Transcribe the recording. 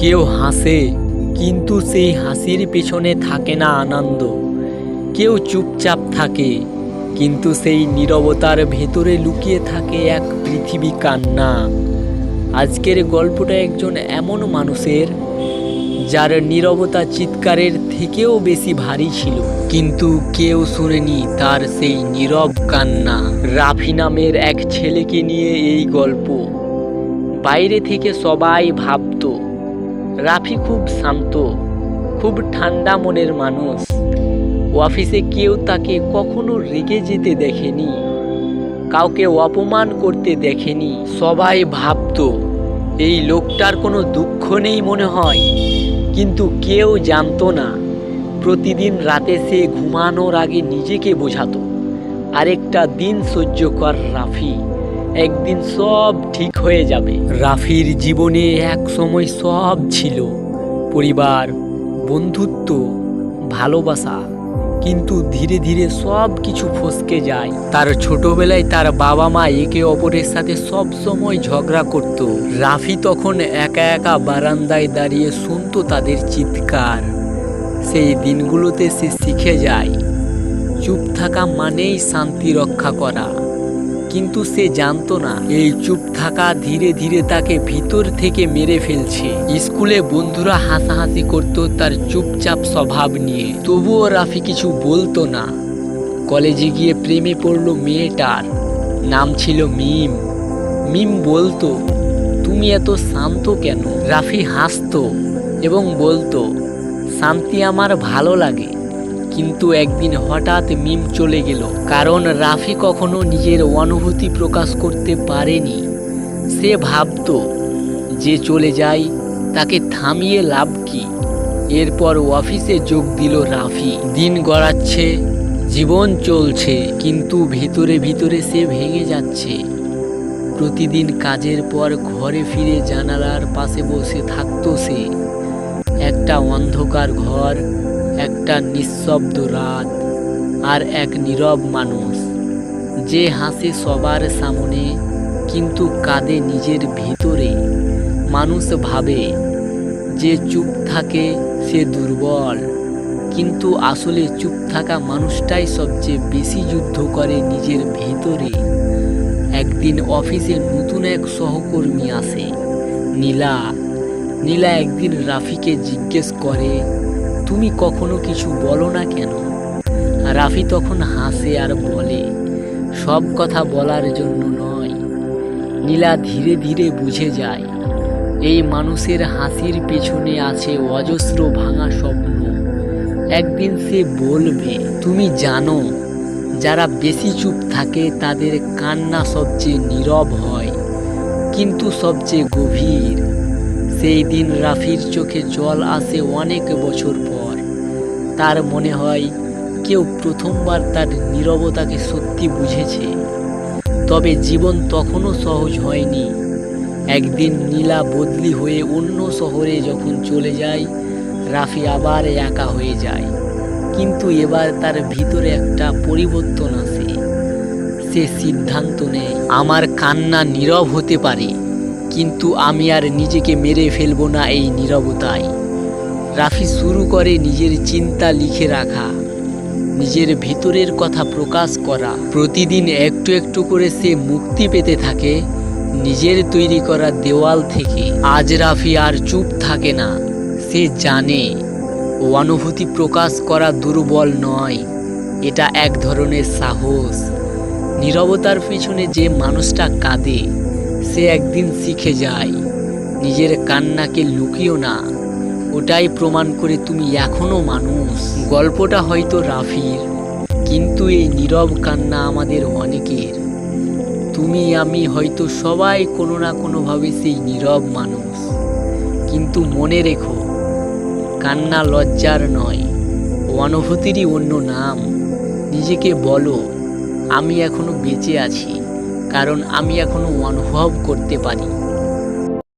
কেউ হাসে, কিন্তু সেই হাসির পেছনে থাকে না আনন্দ। কেউ চুপচাপ থাকে, কিন্তু সেই নীরবতার ভেতরে লুকিয়ে থাকে এক পৃথিবী কান্না। আজকের গল্পটা একজন এমন মানুষের, যার নীরবতা চিৎকারের থেকেও বেশি ভারী ছিল। কিন্তু কেউ শুনেনি তার সেই নীরব কান্না। রাফি নামের এক ছেলেকে নিয়ে এই গল্প। বাইরে থেকে সবাই ভাবতো রাফি খুব শান্ত, খুব ঠান্ডা মনের মানুষ। অফিসে কেউ তাকে কখনো রেগে যেতে দেখেনি, কাউকে অপমান করতে দেখেনি, সবাই ভাবতো, এই লোকটার কোনো দুঃখ নেই মনে হয়। কিন্তু কেউ জানতো না, প্রতিদিন রাতে সে ঘুমানোর আগে নিজেকে বোঝাতো, আরেকটা দিন সহ্য কর রাফি। একদিন সব ঠিক হয়ে যাবে। রাফির জীবনে এক সময় সব ছিল। পরিবার, বন্ধুত্ব, ভালোবাসা। কিন্তু ধীরে ধীরে সব কিছু ফসকে যায়। তার ছোটবেলায় তার বাবা মা একে অপরের সাথে সব সময় ঝগড়া করত। রাফি তখন একা একা বারান্দায় দাঁড়িয়ে শুনতো তাদের চিৎকার। সেই দিনগুলোতে সে শিখে যায়, চুপ থাকা মানেই শান্তি রক্ষা করা। কিন্তু সে জানতো না। এই চুপ থাকা ধীরে ধীরে তাকে ভিতর থেকে মেরে ফেলছে। স্কুলে বন্ধুরা হাসাহাসি করত তার চুপচাপ স্বভাব নিয়ে। তবুও রাফি কিছু বলতো না। কলেজে গিয়ে প্রেমে পড়ল মেয়েটার। নাম ছিল মিম। মিম বলতো, তুমি এত শান্ত কেন? রাফি হাসতো এবং বলতো, শান্তি আমার ভালো লাগে। কিন্তু একদিন হঠাৎ মিম চলে গেল, কারণ রাফি কখনো নিজের অনুভূতি প্রকাশ করতে পারেনি। সে ভাবতো যে চলে যায় তাকে থামিয়ে লাভ কি? এরপর অফিসে যোগ দিল রাফি। দিন গড়াচ্ছে, জীবন চলছে, কিন্তু ভিতরে ভিতরে সে ভেঙে যাচ্ছে। প্রতিদিন কাজের পর ঘরে ফিরে জানালার পাশে বসে থাকতো সে। একটা অন্ধকার ঘর একটা নিঃশব্দ রাত আর এক নীরব মানুষ। যে হাসে সবার সামনে, কিন্তু কাঁদে নিজের ভিতরে। মানুষ ভাবে যে চুপ থাকে সে দুর্বল, কিন্তু আসলে চুপ থাকা মানুষটাই সবচেয়ে বেশি যুদ্ধ করে নিজের ভেতরে। একদিন অফিসে নতুন এক সহকর্মী আসে, নীলা। নীলা একদিন রাফিকে জিজ্ঞেস করে তুমি কখনো কিছু বলো না কেন? রাফি তখন হাসে আর বলে, সব কথা বলার জন্য নয়। নীলা ধীরে ধীরে বুঝে যায়, এই মানুষের হাসির পেছনে আছে অজস্র ভাঙা স্বপ্ন। একদিন সে বলবে, তুমি জানো, যারা বেশি চুপ থাকে তাদের কান্না সবচেয়ে নীরব হয়, কিন্তু সবচেয়ে গভীর। সেই দিন রাফির চোখে জল আসে অনেক বছর পর। তার মনে হয় কেউ প্রথমবার তার নীরবতাকে সত্যি বুঝেছে। তবে জীবন তখনও সহজ হয়নি। একদিন নীলা বদলি হয়ে অন্য শহরে যখন চলে যায়, রাফি আবার একা হয়ে যায়। কিন্তু এবার তার ভিতরে একটা পরিবর্তন আসে। সে সিদ্ধান্ত নেয়, আমার কান্না নীরব হতে পারে। কিন্তু আমি আর নিজেকে মেরে ফেলব না এই নীরবতায়। রাফি শুরু করে নিজের চিন্তা লিখে রাখা, নিজের ভিতরের কথা প্রকাশ করা। প্রতিদিন একটু একটু করে সে মুক্তি পেতে থাকে নিজের তৈরি করা দেওয়াল থেকে। আজ রাফি আর চুপ থাকে না, সে জানে ও অনুভূতি প্রকাশ করা দুর্বল নয়, এটা এক ধরনের সাহস। নীরবতার পিছনে যে মানুষটা কাঁদে সে একদিন শিখে যায়। নিজের কান্নাকে লুকিও না। ওটাই প্রমাণ করে তুমি এখনও মানুষ। গল্পটা হয়তো রাফির, কিন্তু এই নীরব কান্না আমাদের অনেকের। তুমি, আমি হয়তো সবাই কোনো না কোনোভাবে সেই নীরব মানুষ। কিন্তু মনে রেখো, কান্না লজ্জার নয়, অনুভূতিরই অন্য নাম। নিজেকে বলো, আমি এখনও বেঁচে আছি। কারণ আমি এখনও অনুভব করতে পারি